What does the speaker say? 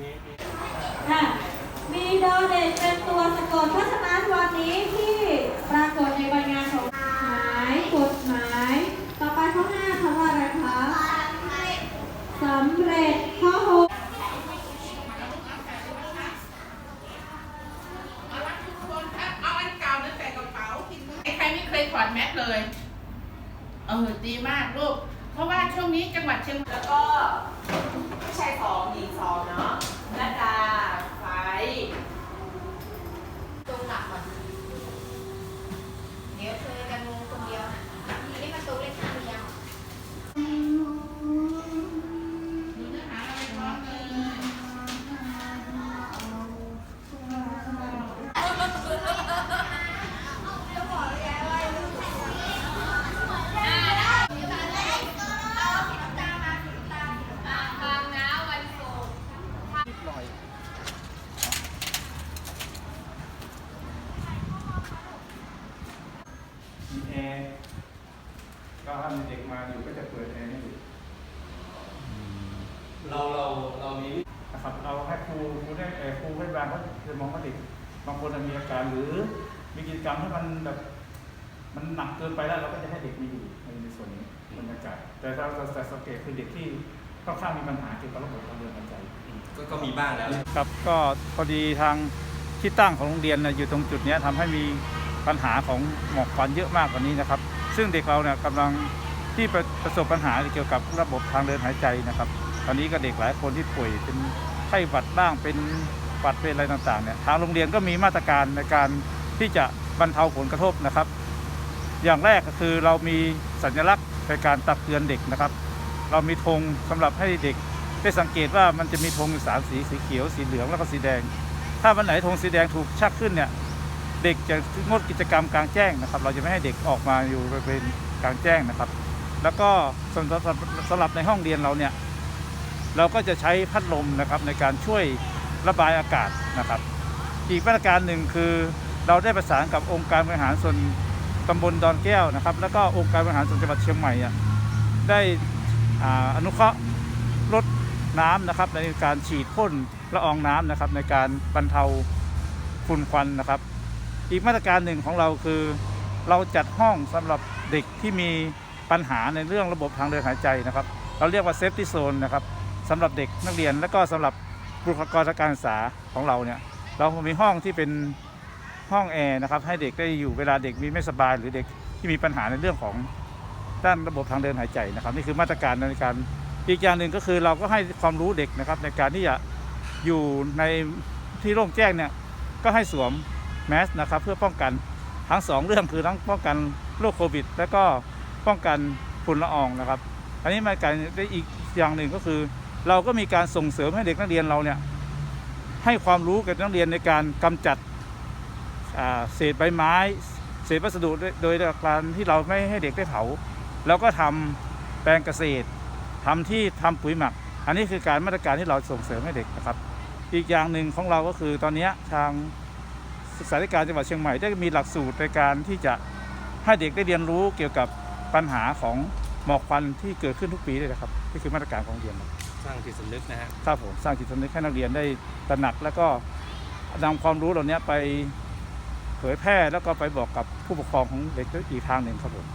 นุบาลป .6 มีมีอะมีโดเด็กเป็นตัวสะกดเพราะฉะนั้นวันนี้ที่ปรากฏในใบงานของหมายกฎหมาย ต่อไปข้อห้าคำว่าอะไรคะสำเร็จข้อหกเอาละทุกคนครับเอาอันเก่านั้นใส่กระเป๋าไอ้ใครไม่เคยถอดแมสเลย เออ ดีมากลูก เพราะว่าช่วงนี้จังหวัดเชียงแล้วก็ผู้ชายสองหญิงสองเนาะนาดาไฟตรงหลักก่อน เดี๋ยวเธอจะงงคนเดียวนะทีนี้มันตัวเลขข้างเดียว ดูเนื้อหาเราไปพร้อมเลย มีแอร์ ก็ถ้ามีเด็กมาอยู่ก็จะเปิดแอร์ให้อยู่เราเราเรามีวินะครับเราให้ครูครูได้เอ่อครูให้บางก็จะมองว่าเด็กบางคนมีอาการหรือมีกิจกรรมที่มันแบบมันหนักเกินไปแล้วเราก็จะให้เด็กมีอยู่ในในส่วนนี้บรรยากาศแต่เราเราแต่สังเกตคือเด็กที่ค่อนข้างมีปัญหาเกี่ยวกับระบบทางเดินหายใจก็ก็มีบ้างแล้วครับก็พอดีทางที่ตั้งของโรงเรียนนะอยู่ตรงจุดเนี้ยทำให้มีปัญหาของหมอกควันเยอะมากกว่านี้นะครับ ซึ่งเด็กเราเนี่ยกำลังที่ประประสบปัญหาเกี่ยวกับระบบทางเดินหายใจนะครับ ตอนนี้ก็เด็กหลายคนที่ป่วยเป็นไข้หวัดบ้างเป็นหวัดเป็นอะไรต่างๆเนี่ยทางโรงเรียนก็มีมาตรการในการที่จะบรรเทาผลกระทบนะครับ อย่างแรกก็คือเรามีสัญลักษณ์ในการตักเตือนเด็กนะครับ เรามีธงสำหรับให้เด็กได้สังเกตว่ามันจะมีธงสามสีสีเขียวสีเหลืองแล้วก็สีแดง ถ้าวันไหนธงสีแดงถูกชักขึ้นเนี่ย เด็กจะงดกิจกรรมกลางแจ้งนะครับ เราจะไม่ให้เด็กออกมาอยู่บริเวณกลางแจ้งนะครับ แล้วก็สำหรับสำหรับในห้องเรียนเราเนี่ยเราก็จะใช้พัดลมนะครับในการช่วยระบายอากาศนะครับ อีกมาตรการหนึ่งคือเราได้ประสานกับองค์การบริหารส่วนตำบลดอนแก้วนะครับ แล้วก็องค์การบริหารส่วนจังหวัดเชียงใหม่ได้อ่าอนุเคราะห์ลดน้ำนะครับในการฉีดพ่นละอองน้ำนะครับในการบรรเทาฝุ่นควันนะครับ อีกมาตรการหนึ่งของเราคือ เราจัดห้องสำหรับเด็กที่มีปัญหาในเรื่องระบบทางเดินหายใจนะครับ เราเรียกว่าเซฟตี้โซนนะครับสำหรับเด็กนักเรียนและก็สำหรับบุคลากรทางการศึกษาของเราเนี่ยเรามีห้องที่เป็นห้องแอร์นะครับให้เด็กได้อยู่เวลาเด็กมีไม่สบาย หรือเด็กที่มีปัญหาในเรื่องของด้านระบบทางเดินหายใจนะครับ นี่คือมาตรการในการอีกอย่างหนึ่งก็คือเราก็ให้ความรู้เด็กนะครับในการที่จะอยู่ในที่โล่งแจ้งเนี่ยก็ให้สวม แมสนะครับเพื่อป้องกันทั้งสองเรื่องคือทั้งป้องกันโรคโควิด และก็ป้องกันฝุ่นละอองนะครับ อันนี้มาการได้อีกอย่างหนึ่งก็คือ เราก็มีการส่งเสริมให้เด็กนักเรียนเราเนี่ยให้ความรู้กับนักเรียนในการกำจัดเศษใบไม้ เศษวัสดุโดยโดยการที่เราไม่ให้เด็กได้เผาแล้วก็ทำแปลงเกษตรทำที่ทำปุ๋ยหมัก อันนี้คือการมาตรการที่เราส่งเสริมให้เด็กนะครับ อีกอย่างหนึ่งของเราก็คือตอนนี้ทาง ศึกษาธิการจังหวัดเชียงใหม่ได้มีหลักสูตรในการที่จะให้เด็กได้เรียนรู้เกี่ยวกับปัญหาของหมอกควันที่เกิดขึ้นทุกปีเลยนะครับนี่คือมาตรการของโรงเรียนสร้างจิตสำนึกนะฮะครับผมสร้างจิตสำนึกให้นักเรียนได้ตระหนัก แล้วก็นำความรู้เหล่านี้ไปเผยแพร่แล้วก็ไปบอกกับผู้ปกครองของเด็กอีกทางหนึ่งครับผม